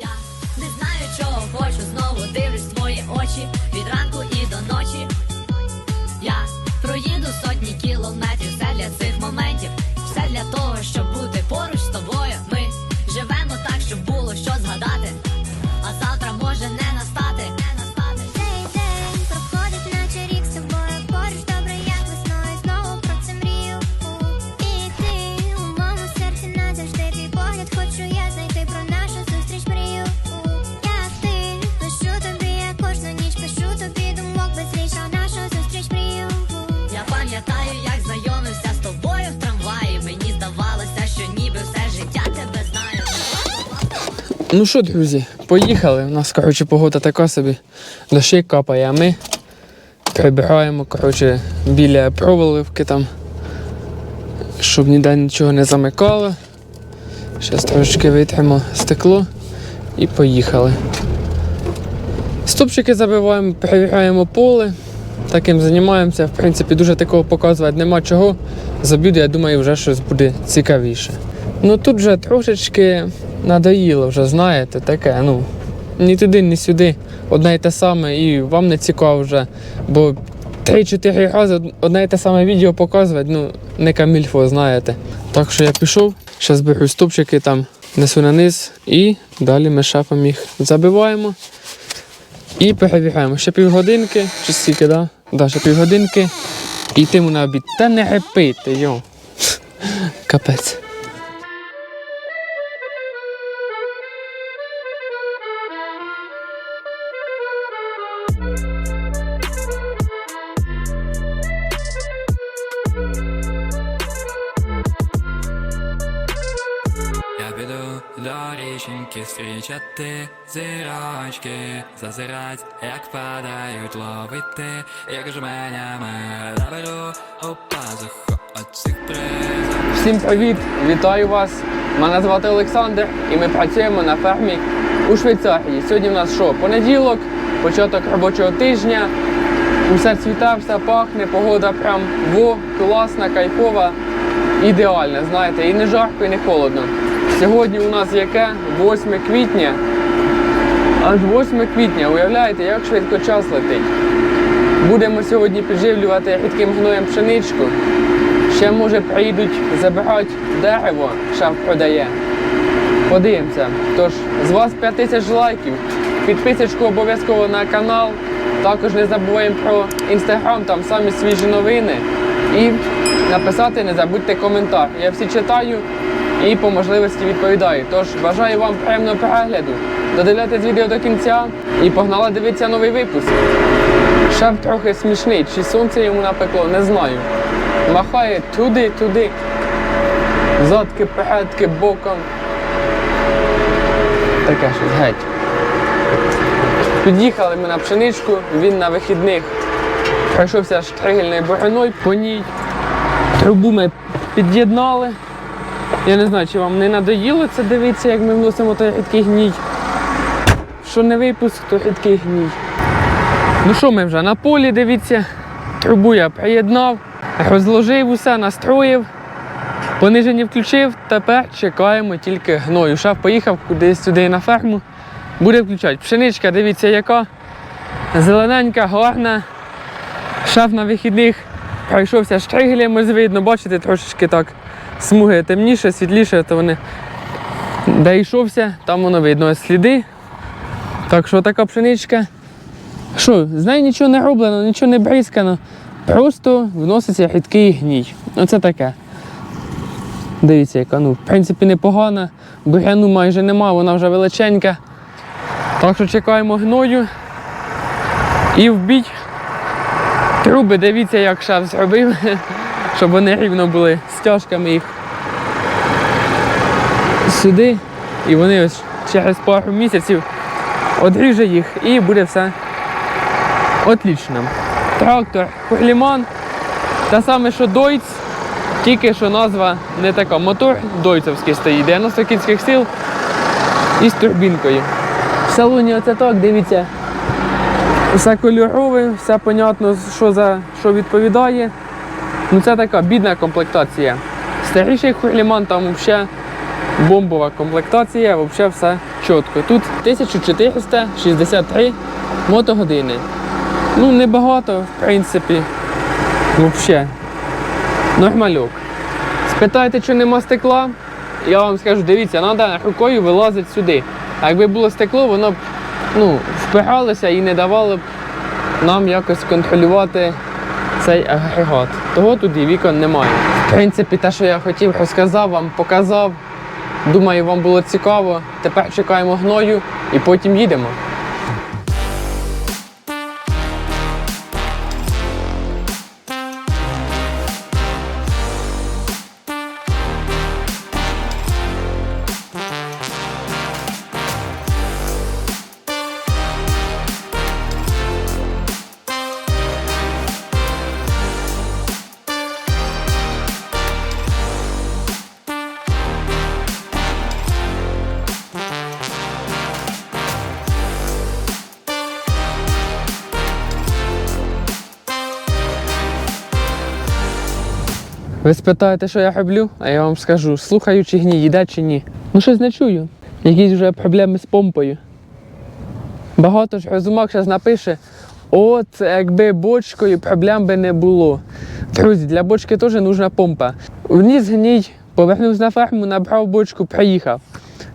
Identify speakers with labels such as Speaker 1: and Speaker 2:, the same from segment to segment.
Speaker 1: Я не знаю, чого хочу, знову. Дивлюсь твої очі
Speaker 2: Ну що, друзі, поїхали. У нас, коротше, погода така собі. Дощик капає, а ми прибираємо, коротше, біля проволивки там, щоб ніде нічого не замикало. Зараз трошечки витримо стекло і поїхали. Стопчики забиваємо, перевіряємо поле. Таким займаємося. В принципі, дуже такого показувати нема чого. З обіду, я думаю, вже щось буде цікавіше. Ну тут вже трошечки надоїло, вже знаєте, таке, ну. Ні туди, ні сюди. Одне й те саме, і вам не цікаво вже. Бо 3-4 рази одне й те саме відео показувати, ну, не камільфо, знаєте. Так що я пішов, зараз беру стопчики там, несу на низ і далі ми шафом їх забиваємо. І перевіряємо. Ще півгодинки, чи стільки, да? Да, ще півгодинки. І йтиму на обід. Та не гепити, йо. Капець.
Speaker 3: Річеньки зустрічати зірочки, зазирать, як падають ловити, як жменями наберу у пазуху оцих призов.
Speaker 2: Всім привіт! Вітаю вас! Мене звати Олександр і ми працюємо на фермі у Швейцарії. Сьогодні в нас що? Понеділок, початок робочого тижня. Усе цвіте, все пахне, погода прям во, класна, кайфова, ідеальна, знаєте, і не жарко, і не холодно. Сьогодні у нас яке? 8 квітня. Аж 8 квітня, уявляєте, як швидко час летить. Будемо сьогодні підживлювати рідким гноєм пшеничку. Ще може приїдуть забирати дерево, шеф продає. Подивимося. Тож, з вас 5 тисяч лайків. Підписочку обов'язково на канал. Також не забуваємо про інстаграм, там самі свіжі новини. І написати не забудьте коментар. Я всі читаю і по можливості відповідаю. Тож бажаю вам приємного перегляду. Додивляйтесь відео до кінця і погнала дивитися новий випуск. Шеф трохи смішний, чи сонце йому напекло, не знаю. Махає туди-туди. Задки, передки, боком. Таке щось геть. Під'їхали ми на пшеничку, він на вихідних пройшовся штригельною бороною по ній. Трубу ми під'єднали. Я не знаю, чи вам не надоїло це дивитися, як ми вносимо той рідкий гній. Що не випуск, то рідкий гній. Ну що ми вже на полі, дивіться, трубу я приєднав, розложив усе, настроїв, понижені включив, тепер чекаємо тільки гною. Шеф поїхав кудись сюди на ферму, буде включати. Пшеничка, дивіться, яка зелененька, гарна. Шеф на вихідних пройшовся штригелем, ось видно, бачите, трошечки так смуги темніше, світліше, то вони де йшовся, там воно видно сліди. Так що така пшеничка. Що, з нею нічого не роблено, нічого не бризкано. Просто вноситься рідкий гній. Оце таке. Дивіться, яка ну, в принципі, непогана. Буряну майже нема, вона вже величенька. Так що чекаємо гною. І вбіть труби, дивіться, як шеф зробив, щоб вони рівно були стяжками їх сюди. І вони ось через пару місяців одріже їх і буде все отлично. Трактор Хурліман. Те саме, що Дойц, тільки що назва не така. Мотор дойцевський стоїть, 90 кінських сил і з турбінкою. В салоні оце так, дивіться. Все кольорове, все понятно, що за що відповідає. Ну це така бідна комплектація. Старіший Хурліман там взагалі бомбова комплектація, взагалі все чітко. Тут 1463 мотогодини. Ну, небагато, в принципі. Взагалі. Нормальок. Спитайте, чи нема стекла, я вам скажу, дивіться, треба рукою вилазити сюди. А якби було стекло, воно б ну, впиралося і не давало б нам якось контролювати цей агрегат. Того тут вікон немає. В принципі, те, що я хотів, розказав вам, показав. Думаю, вам було цікаво. Тепер чекаємо гною і потім їдемо. Ви спитаєте, що я роблю, а я вам скажу, слухаю, чи гній, їде чи ні. Ну щось не чую. Якісь вже проблеми з помпою. Багато ж розумок зараз напише, от якби бочкою проблем би не було. Друзі, для бочки теж нужна помпа. Вніс гній, повернувся на ферму, набрав бочку, приїхав.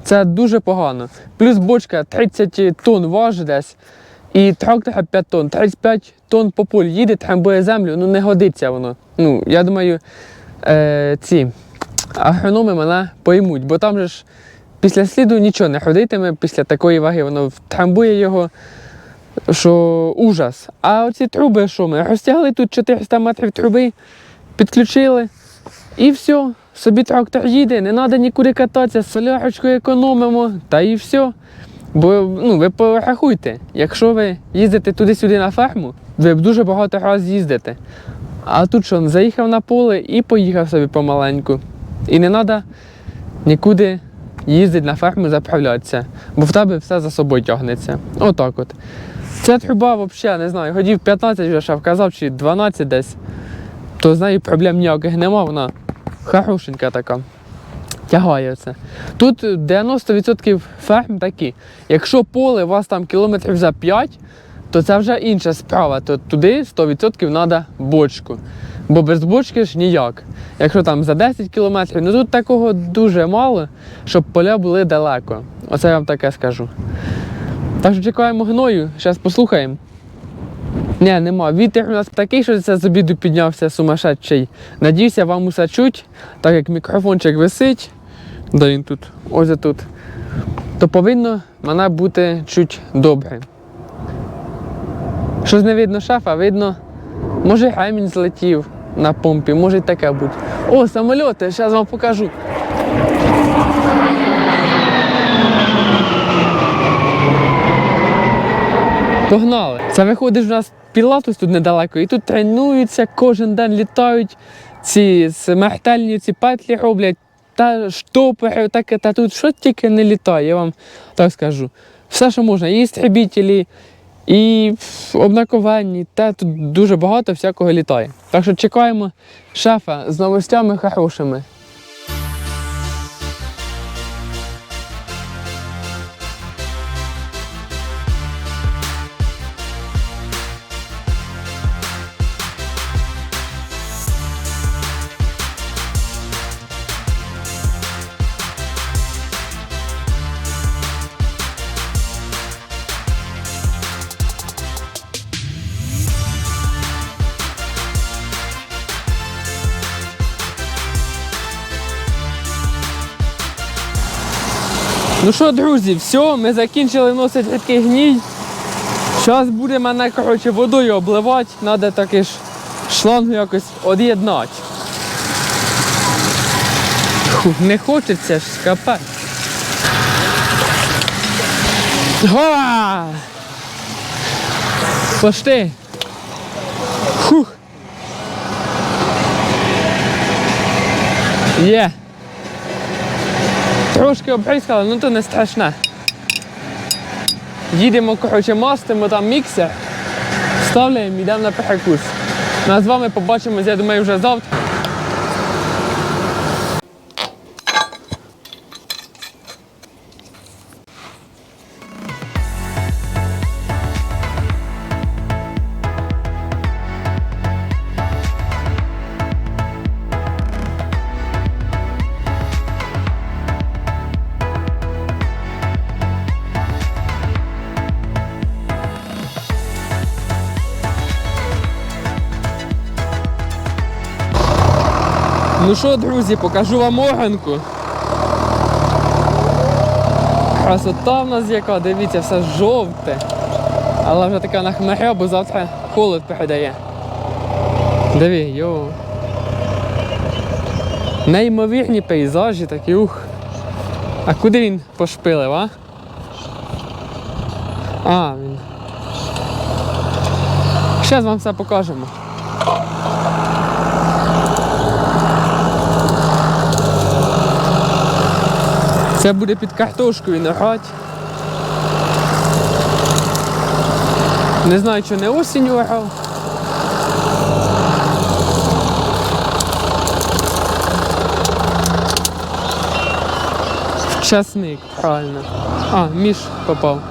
Speaker 2: Це дуже погано. Плюс бочка 30 тонн важить десь. І трактор 5 тонн, 35 тонн по полю їде, трамбує землю, ну не годиться воно. Ну, я думаю, е, ці агрономи мене поймуть, бо там же ж після сліду нічого не ходитиме, після такої ваги воно трамбує його, що ужас. А оці труби, що ми? Розтягли тут 400 метрів труби, підключили і все. Собі трактор їде, не треба нікуди кататися, солярочку економимо, та і все. Бо ну, ви порахуйте, якщо ви їздите туди-сюди на ферму, ви б дуже багато разів їздите. А тут що, заїхав на поле і поїхав собі помаленьку. І не треба нікуди їздити на ферму заправлятися, бо в тебе все за собою тягнеться. Отак от. Ця труба взагалі, не знаю, годів 15 вже вказав, чи 12 десь, то з нею проблем ніяких нема, вона хорошенька така тягає це. Тут 90% ферм такі. Якщо поле у вас там кілометрів за 5, то це вже інша справа. То туди 100% треба бочку. Бо без бочки ж ніяк. Якщо там за 10 кілометрів, ну тут такого дуже мало, щоб поля були далеко. Оце я вам таке скажу. Так що чекаємо гною, зараз послухаємо. Ні, нема. Вітер у нас такий, що це з обіду піднявся сумасшедший. Надіюся, вам усе чуть, так як мікрофончик висить, де він тут, ось тут, то повинно мене бути чуть добре. Щось не видно шафа, видно, може гемінь злетів на помпі, може таке бути. О, самольоти, зараз вам покажу. Погнали! Це виходить, у нас пілатус тут недалеко, і тут тренуються, кожен день літають, ці смертельні ці петлі роблять, та штопери, таке, та тут що тільки не літає, я вам так скажу. Все, що можна, і істребітелі, і обнаковані, та тут дуже багато всякого літає. Так що чекаємо шефа з новостями хорошими. Ну що, друзі, все, ми закінчили вносити рідкий гній. Зараз буде мене коротше, водою обливати, треба таки ж шлангу якось од'єднати. Не хочеться ж капець. Га! Пошти. Фух. Є. Трошки обрізкали, ну то не страшне. Їдемо, коротше, мастимо там міксер, вставляємо, йдемо на перекус. А з вами побачимось, я думаю, вже завтра. Що, друзі, покажу вам оганку. Красота в нас яка, дивіться, все жовте. Але вже така нахмаря, бо завтра холод передає. Диви, йо. Неймовірні пейзажі такі, ух. А куди він пошпилив, а? А, він. Зараз вам все покажемо. Це буде під картошкою нагать. Не знаю, чи не осінь орав. Часник, правильно. А, міш попав.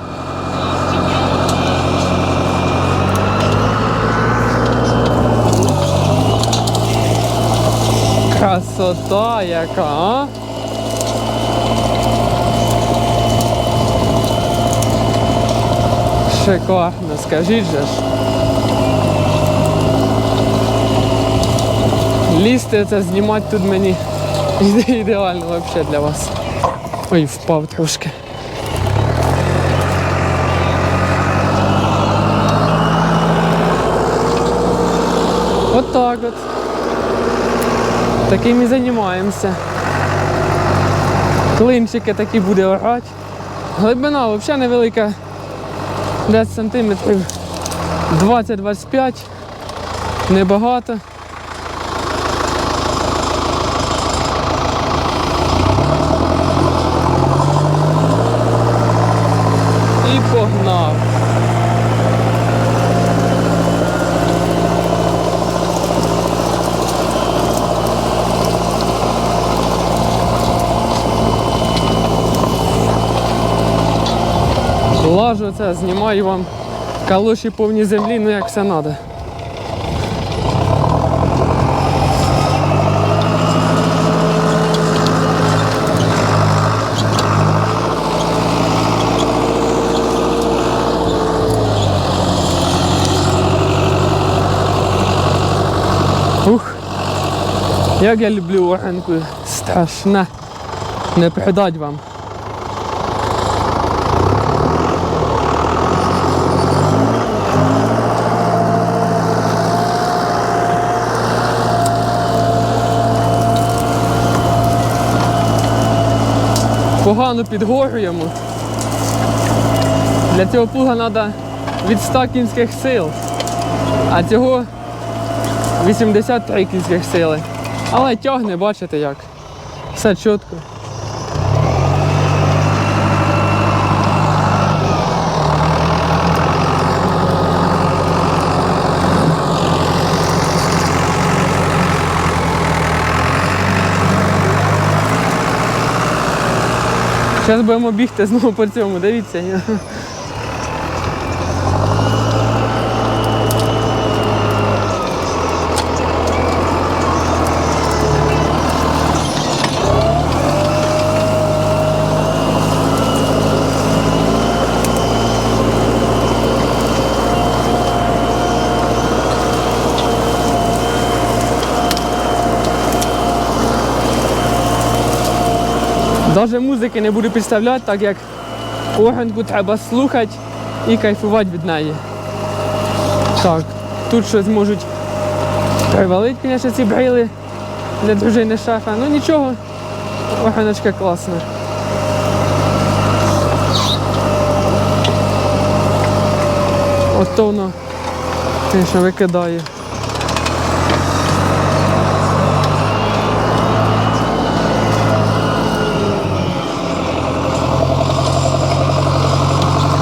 Speaker 2: Красота яка, а? Шикарно, скажіть же ж. Лізти це знімати тут мені ідеально взагалі для вас. Ой, впав трошки. От так от. Таким і займаємося. Клинчики такі буде орати. Глибина взагалі невелика. Десь сантиметрів 20-25. Небагато. І погнав. Лажу це, знімаю вам калоші повні землі, ну як все треба. Ух, як я люблю оранку, страшне. Не придать вам. Погано підгорюємо. Для цього плуга треба від 100 кінських сил, а цього 83 кінських сили. Але тягне, бачите як. Все чітко. Зараз будемо бігти знову по цьому, дивіться. Навіть музики не буду підставляти, так як органку треба слухати і кайфувати від неї. Так, тут щось можуть привалити, звісно, ці брейли для дружини шефа. Ну нічого, органочка класна. Ото воно, звісно, викидає.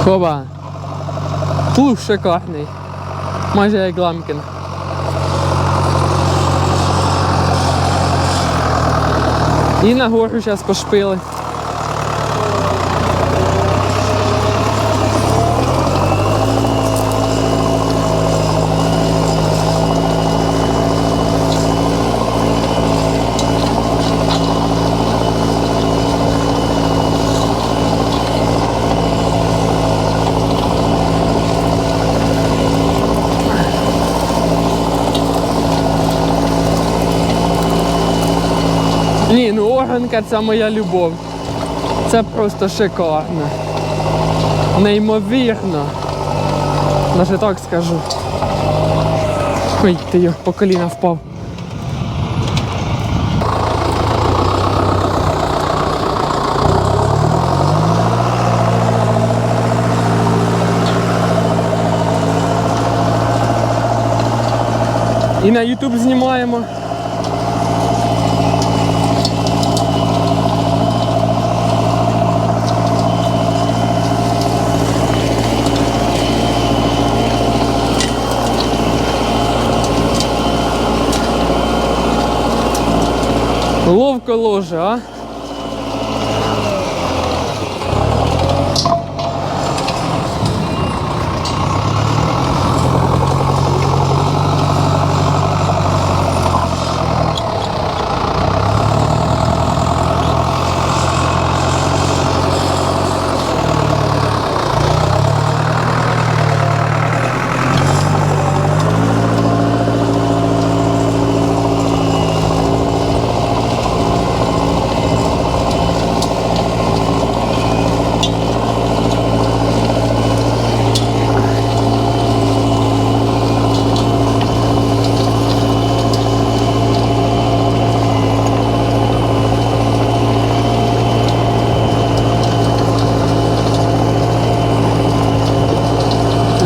Speaker 2: Хоба. Плуг шикарний. Майже як ламкін. І на гору зараз пошпили. Гонка це моя любов. Це просто шикарно. Неймовірно. Навіть так скажу. Ой, ти його по коліна впав. І на YouTube знімаємо. Ловко ложе, а?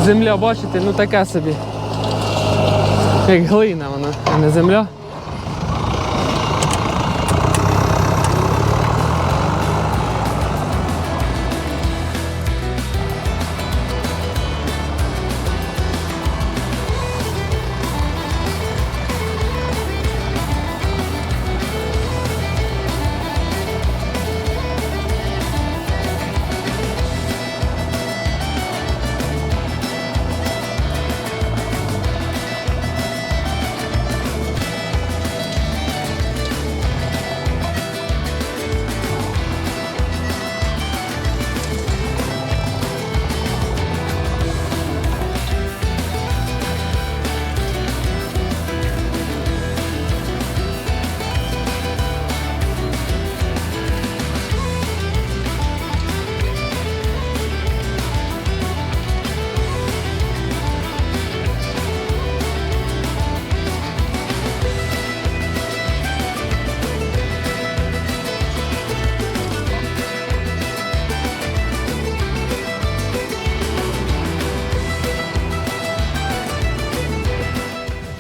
Speaker 2: Земля, бачите, ну така собі. Як глина вона, а не земля.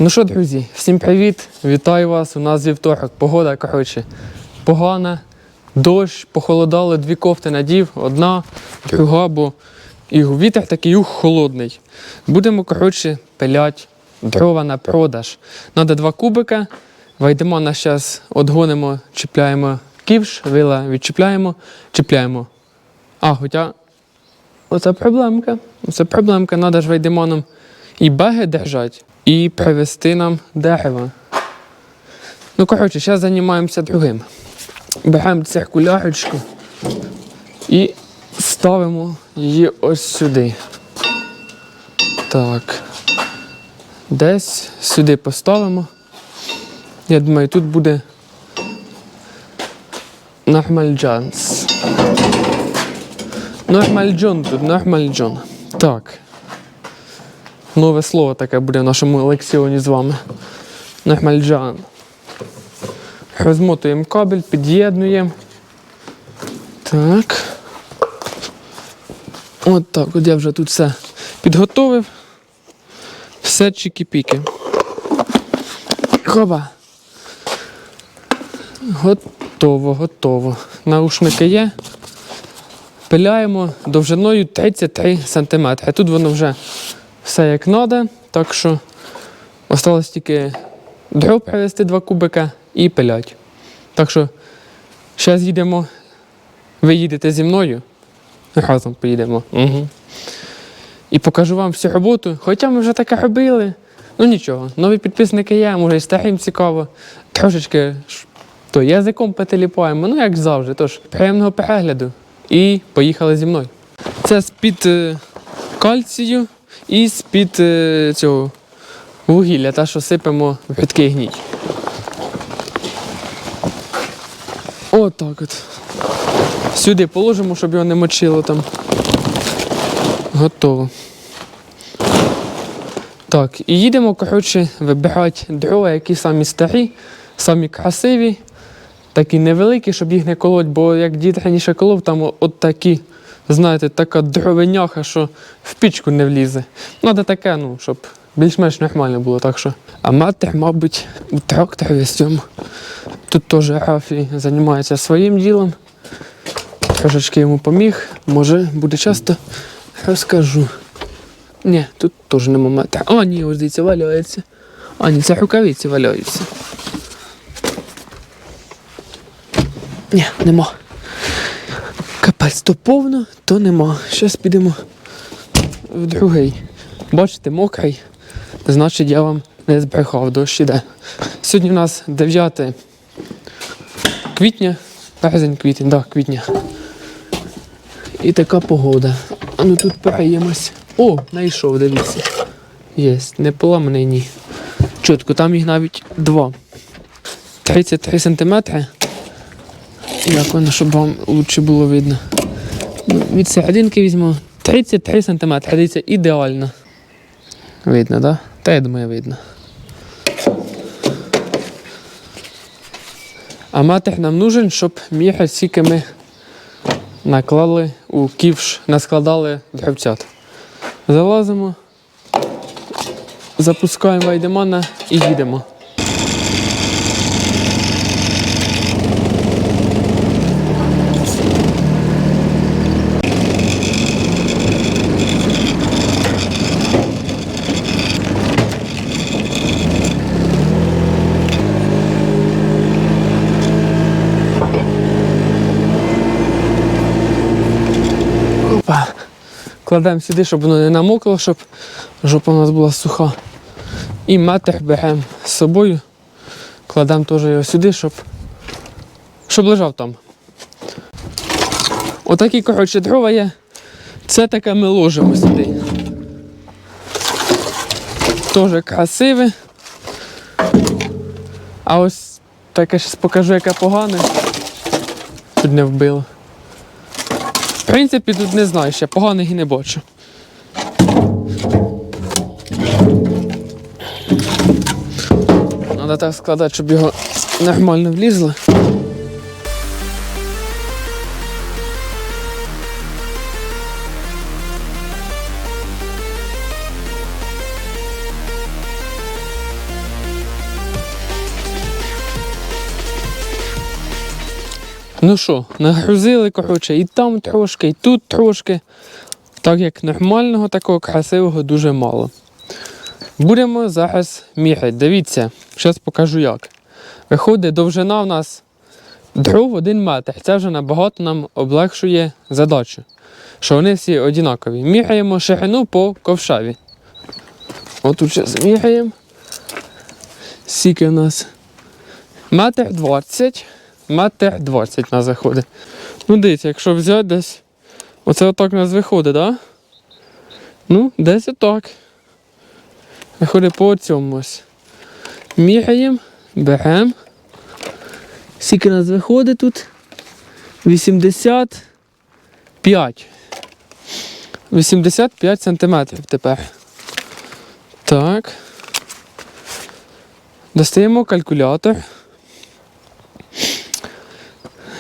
Speaker 2: Ну що, друзі, всім привіт! Вітаю вас! У нас вівторок. Погода, коротше, погана. Дощ, похолодало, дві кофти надів, одна, друга, бо і вітер такий ух, холодний. Будемо, коротше, пилять дрова на продаж. Надо два кубика. Вийдемо на зараз, одгонимо, чіпляємо ківш, вила відчіпляємо, чіпляємо. А, хоча оце проблемка. Оце проблемка. Надо ж вийдемо нам і баги держать, і привезти нам дерево. Ну, коротше, зараз займаємося другим. Беремо циркулярочку і ставимо її ось сюди. Так. Десь сюди поставимо. Я думаю, тут буде нормальджанс. Нормальджон тут, нормальджон. Так. Нове слово таке буде в нашому лексіоні з вами. Нахмальджан. Розмотуємо кабель, під'єднуємо. Так. От так, от я вже тут все підготовив. Все чікі-піки. Хоба. Готово, готово. Наушники є. Пиляємо довжиною 33 см. Тут воно вже все як треба, так що осталось тільки дров привезти два кубика і пилять. Так що зараз їдемо. Ви їдете зі мною. Разом поїдемо. Угу. І покажу вам всю роботу. Хоча ми вже таке робили. Ну нічого, нові підписники є, може і старим цікаво. Трошечки то язиком потеліпаємо, ну як завжди. Тож, приємного перегляду. І поїхали зі мною. Це з-під е, кальцію і з-під е, цього вугілля, та що сипемо в рідкий гній. Отак от. Сюди положимо, щоб його не мочило там. Готово. Так, і їдемо, коротше, вибирати дрова, які самі старі, самі красиві, такі невеликі, щоб їх не колоть, бо як дід раніше колов, там от такі, знаєте, така дровиняха, що в пічку не влізе. Надо таке, ну, щоб більш-менш нормально було. Так що. А матер, мабуть, у тракторі з цьому. Тут теж Рафі займається своїм ділом. Трошечки йому поміг. Може, буде часто розкажу. Ні, тут теж нема метра. А, ні, ось дивіться, валяється. А, ні, це рукавиці валяються. Ні, нема. Капець, то повно, то нема. Зараз підемо в другий. Бачите, мокрий. Значить, я вам не збрехав, дощ іде. Сьогодні у нас 9 квітня. Березень, квітень, так, да, квітня. І така погода. А ну тут переємось. О, знайшов, дивіться. Єсть, не поламаний ні. Чітко, там їх навіть два. 33 сантиметри. Як воно, щоб вам лучше було видно. Ну, від серединки візьму. 33 сантиметри. Дивіться, ідеально. Видно, так? Та я думаю, видно. А матер нам нужен, щоб міряти, скільки ми наклали у ківш, наскладали дровцят. Залазимо, запускаємо вайдемана і їдемо. Кладемо сюди, щоб воно не намокло, щоб жопа у нас була суха. І метр беремо з собою. Кладемо теж його сюди, щоб, щоб лежав там. Отакі, коротше, дрова є. Це таке ми ложимо сюди. Теж красиве. А ось таке щас покажу, яке погане. Тут не вбило. В принципі, тут не знаю, ще поганих і не бачу. Треба так складати, щоб його нормально влізло. Ну що, нагрузили, коротше, і там трошки, і тут трошки. Так як нормального такого красивого дуже мало. Будемо зараз міряти. Дивіться, зараз покажу як. Виходить, довжина в нас дров один метр. Це вже набагато нам облегшує задачу. Що вони всі однакові. Міряємо ширину по ковшаві. Отут зараз міряємо. Скільки у нас? Метр двадцять. Метр двадцять нас заходить. Ну, дивіться, якщо взяти десь. Оце отак нас виходить, так? Да? Ну, десь отак. Виходить по цьому ось. Міряємо, беремо. Скільки нас виходить тут? 85. 85 сантиметрів тепер. Так. Достаємо калькулятор.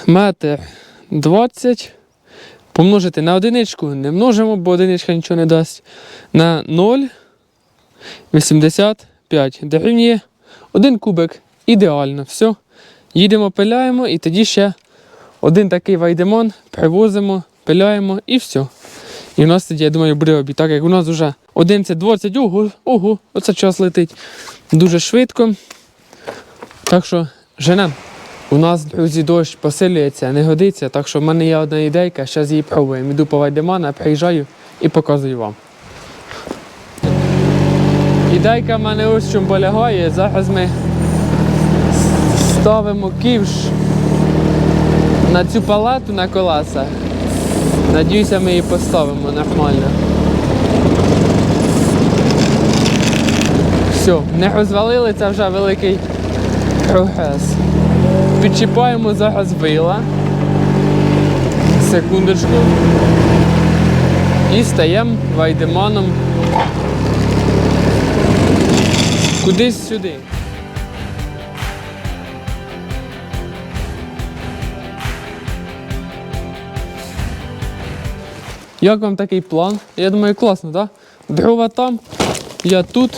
Speaker 2: Метр 20. Помножити на одиничку не множимо, бо одиничка нічого не дасть. На 0,85 дорівнює один кубик. Ідеально. Все. Їдемо, пиляємо і тоді ще один такий вайдемон привозимо, пиляємо і все. І в нас тоді, я думаю, буде обід. Так як у нас вже 11.20, ого, ого, оце час летить дуже швидко. Так що женем. У нас, друзі, дощ посилюється, не годиться, так що в мене є одна ідейка, зараз її пробуємо. Іду по Вайдемана, приїжджаю і показую вам. Ідейка в мене ось чому полягає. Зараз ми ставимо ківш на цю палату на колеса. Надіюся, ми її поставимо нормально. Все, не розвалили, це вже великий прогрес. Відчіпаємо зараз вила. Секундочку. І стаємо вайдеманом кудись сюди. Як вам такий план? Я думаю, класно, так? Дрова там, я тут.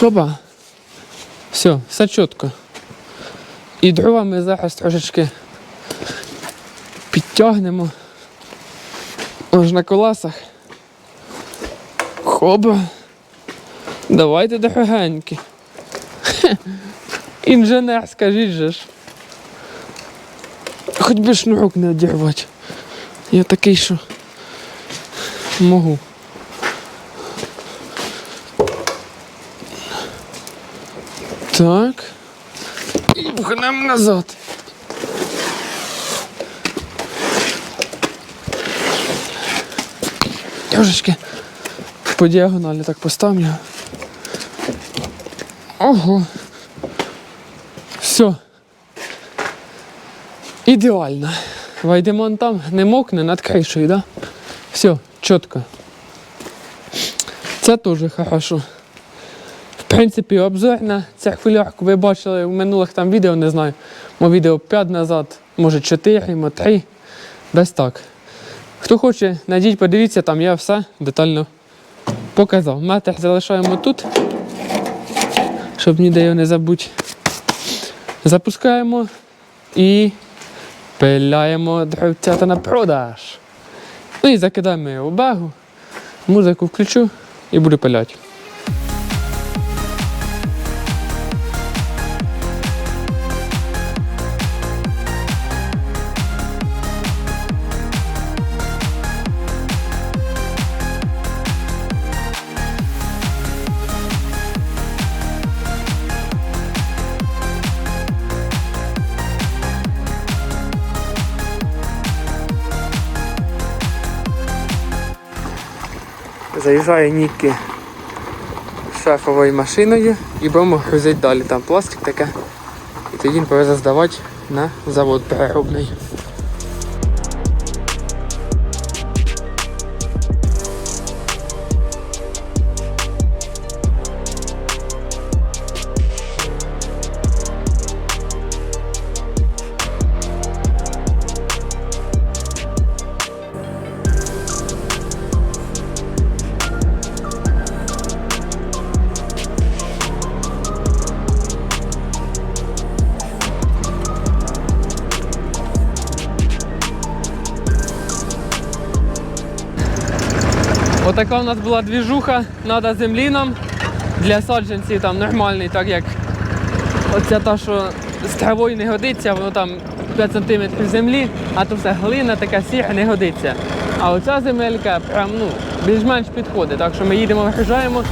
Speaker 2: Хоба. Все, все чітко. І дрова ми зараз трошечки підтягнемо. Аж на колесах. Хоба. Давайте дорогенькі. Хе. Інженер, скажіть же ж. Хоч би шнурок не одірвати. Я такий, що можу. Так. Пхнемо назад. Трошечки по діагоналі так поставлю. Ого. Все. Ідеально. Вайдемон там не мокне над кришею, да? Все, чітко. Це теж хорошо. В принципі, обзор на цю хвилярку ви бачили в минулих там відео, не знаю. Мо відео 5 назад, може 4, мо 3. Десь так. Хто хоче, найдіть, подивіться, там я все детально показав. Метр залишаємо тут, щоб ніде його не забути. Запускаємо і пиляємо дровцята на продаж. Ну і закидаємо його в багу, музику включу і буду пиляти. Заїжджає Ніки шефовою машиною і будемо грузити далі. Там пластик таке. І тоді він повезе здавати на завод переробний. Отака у нас була двіжуха, треба землі нам для саджанців там нормальний, так як оця та, що з травою не годиться, воно там 5 см землі, а то все глина така сіра не годиться. А оця земелька прям ну, більш-менш підходить. Так що ми їдемо, вигружаємо